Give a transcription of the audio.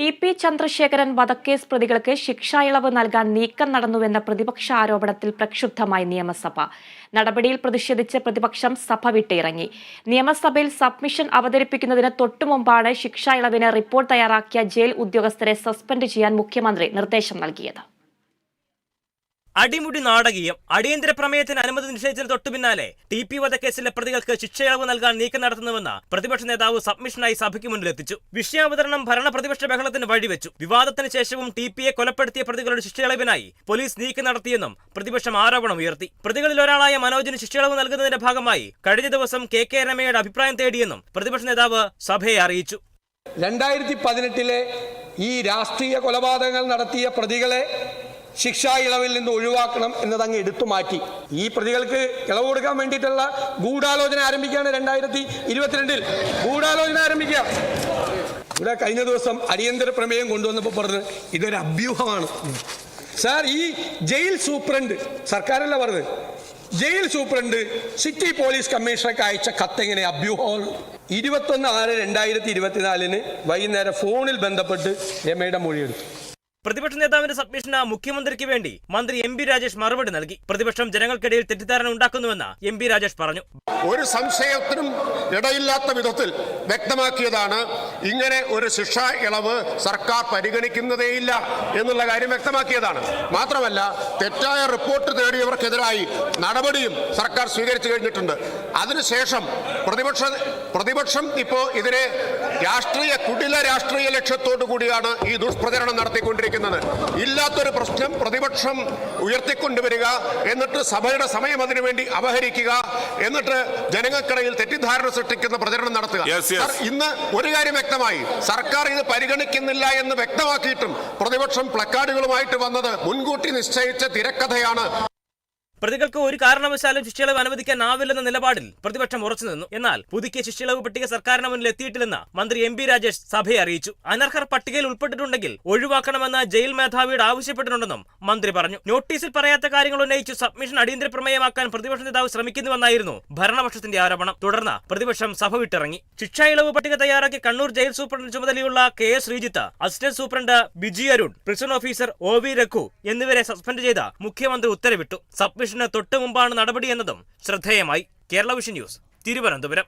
T P Chandrasekharan വധക്കേസ് പ്രതികൾക്ക് ശിക്ഷാ ഇളവ് നൽകാൻ നീക്കം നടന്നുവെന്ന പ്രതിപക്ഷ ആരോപണത്തിൽ പ്രക്ഷുബ്ധമായി നിയമസഭ. നടപടിയിൽ പ്രതിഷേധിച്ച് പ്രതിപക്ഷം സഭ വിട്ടിറങ്ങി. നിയമസഭയിൽ സബ്മിഷൻ അവതരിപ്പിക്കുന്നതിന് തൊട്ടുമുമ്പാണ് ശിക്ഷാ ഇളവിന് റിപ്പോർട്ട് തയ്യാറാക്കിയ ജയിൽ ഉദ്യോഗസ്ഥരെ സസ്പെൻഡ് ചെയ്യാൻ മുഖ്യമന്ത്രി നിർദ്ദേശം നൽകിയത്. അടിമുടി നാടകീയം. അടിയന്തര പ്രമേയത്തിന് അനുമതി നിഷേധിച്ചതിന് തൊട്ടു പിന്നാലെ ടി പി വധക്കേസിലെ പ്രതികൾക്ക് ശിക്ഷയളവ് നൽകാൻ നീക്കം നടത്തുന്നുവെന്ന് പ്രതിപക്ഷ നേതാവ് സബ്മിഷനായി സഭയ്ക്ക് മുന്നിലെത്തിച്ചു. വിഷയാവതരണം ഭരണ പ്രതിപക്ഷ ബഹളത്തിന് വഴിവെച്ചു. വിവാദത്തിന് ശേഷവും ടി പിയെ കൊലപ്പെടുത്തിയ പ്രതികളുടെ ശിക്ഷയളവിനായി പോലീസ് നീക്കം നടത്തിയെന്നും പ്രതിപക്ഷം ആരോപണം ഉയർത്തി. പ്രതികളിൽ ഒരാളായ മനോജിന് ശിക്ഷയളവ് നൽകുന്നതിന്റെ ഭാഗമായി കഴിഞ്ഞ ദിവസം കെ കെ രമയുടെ അഭിപ്രായം തേടിയെന്നും പ്രതിപക്ഷ നേതാവ് സഭയെ അറിയിച്ചു. രണ്ടായിരത്തി പതിനെട്ടിലെ ഈ രാഷ്ട്രീയ കൊലപാതകങ്ങൾ നടത്തിയ പ്രതികളെ ശിക്ഷാ ഇളവിൽ നിന്ന് ഒഴിവാക്കണം എന്നത് അങ്ങ് എടുത്തു മാറ്റി. ഈ പ്രതികൾക്ക് ഇളവ് കൊടുക്കാൻ വേണ്ടിയിട്ടുള്ള ഗൂഢാലോചന ആരംഭിക്കുകയാണ് രണ്ടായിരത്തി ഇരുപത്തിരണ്ടിൽ. ഗൂഢാലോചന ആരംഭിക്കുക ഇവിടെ കഴിഞ്ഞ ദിവസം അടിയന്തര പ്രമേയം കൊണ്ടുവന്നപ്പോൾ പറഞ്ഞു ഇതൊരു അഭ്യൂഹമാണ്. സാർ ഈ ജയിൽ സൂപ്രണ്ട് സർക്കാരല്ല പറഞ്ഞത് ജയിൽ സൂപ്രണ്ട് സിറ്റി പോലീസ് കമ്മീഷണർക്ക് അയച്ച കത്തെങ്ങനെ അഭ്യൂഹം ഇരുപത്തൊന്ന് ആറ് രണ്ടായിരത്തി ഇരുപത്തിനാലിന് വൈകുന്നേരം ഫോണിൽ ബന്ധപ്പെട്ട് രമയുടെ മൊഴിയെടുത്തു. പ്രതിപക്ഷ നേതാവിന്റെ സബ്മിഷന് മുഖ്യമന്ത്രിക്ക് വേണ്ടി മന്ത്രി എം പി രാജേഷ് മറുപടി നൽകി. പ്രതിപക്ഷം ജനങ്ങൾക്കിടയിൽ തെറ്റിദ്ധാരണ ഉണ്ടാക്കുന്നുവെന്ന് എം പി രാജേഷ് പറഞ്ഞു. ഒരു സംശയത്തിനും ഇടയില്ലാത്ത വിധത്തിൽ വ്യക്തമാക്കിയതാണ് ഇങ്ങനെ ഒരു ശിക്ഷ ഇളവ് സർക്കാർ പരിഗണിക്കുന്നതേയില്ല എന്നുള്ള കാര്യം വ്യക്തമാക്കിയതാണ്. മാത്രമല്ല തെറ്റായ റിപ്പോർട്ട് നേടിയവർക്കെതിരായി നടപടിയും സർക്കാർ സ്വീകരിച്ചു കഴിഞ്ഞിട്ടുണ്ട്. അതിനുശേഷം പ്രതിപക്ഷ പ്രതിപക്ഷം ഇപ്പോൾ ഇതിനെ രാഷ്ട്രീയ കുടില രാഷ്ട്രീയ ലക്ഷ്യത്തോടു കൂടിയാണ് ഈ ദുഷ്പ്രചരണം നടത്തിക്കൊണ്ടിരിക്കുന്നത്. ഇല്ലാത്തൊരു പ്രശ്നം പ്രതിപക്ഷം ഉയർത്തിക്കൊണ്ടുവരിക എന്നിട്ട് സഭയുടെ സമയം അതിനുവേണ്ടി അപഹരിക്കുക എന്നിട്ട് ജനങ്ങൾക്കിടയിൽ തെറ്റിദ്ധാരണ സൃഷ്ടിക്കുന്ന പ്രചരണം നടത്തുക. ഇന്ന് ഒരു കാര്യം വ്യക്തമായി സർക്കാർ ഇത് പരിഗണിക്കുന്നില്ല എന്ന് വ്യക്തമാക്കിയിട്ടും പ്രതിപക്ഷം പ്ലക്കാർഡുകളുമായിട്ട് വന്നത് മുൻകൂട്ടി നിശ്ചയിച്ച തിരക്കഥയാണ്. പ്രതികൾക്ക് ഒരു കാരണവശാലും ശിക്ഷയിളവ് അനുവദിക്കാനാവില്ലെന്ന നിലപാടിൽ പ്രതിപക്ഷം ഉറച്ചു നിന്നു. എന്നാൽ പുതുക്കിയ ശിക്ഷയിളവ് പട്ടിക സർക്കാരിന് മുന്നിൽ എത്തിയിട്ടില്ലെന്ന് മന്ത്രി എം പി രാജേഷ് സഭയെ അറിയിച്ചു. അനർഹർ പട്ടികയിൽ ഉൾപ്പെട്ടിട്ടുണ്ടെങ്കിൽ ഒഴിവാക്കണമെന്ന് ജയിൽ മേധാവിയുടെ ആവശ്യപ്പെട്ടിട്ടുണ്ടെന്നും മന്ത്രി പറഞ്ഞു. നോട്ടീസിൽ പറയാത്ത കാര്യങ്ങൾ ഉന്നയിച്ച് സബ്മിഷൻ അടിയന്തര പ്രമേയമാക്കാൻ പ്രതിപക്ഷ നേതാവ് ശ്രമിക്കുന്നുവെന്നായിരുന്നു ഭരണപക്ഷത്തിന്റെ ആരോപണം. തുടർന്ന് പ്രതിപക്ഷം സഭ വിട്ടിറങ്ങി. ശിക്ഷാ ഇളവ് പട്ടിക തയ്യാറാക്കി കണ്ണൂർ ജയിൽ സൂപ്രണ്ട് ചുമതലയുള്ള K S Sreejith assistant superintendent Biji Arun prison officer O V Raghu എന്നിവരെ സസ്പെൻഡ് ചെയ്ത മുഖ്യമന്ത്രി ഉത്തരവിട്ടു. സബ്മിഷന് തൊട്ടു മുമ്പാണ് എന്നതും ശ്രദ്ധേയമായി. Kerala vision news Thiruvananthapuram.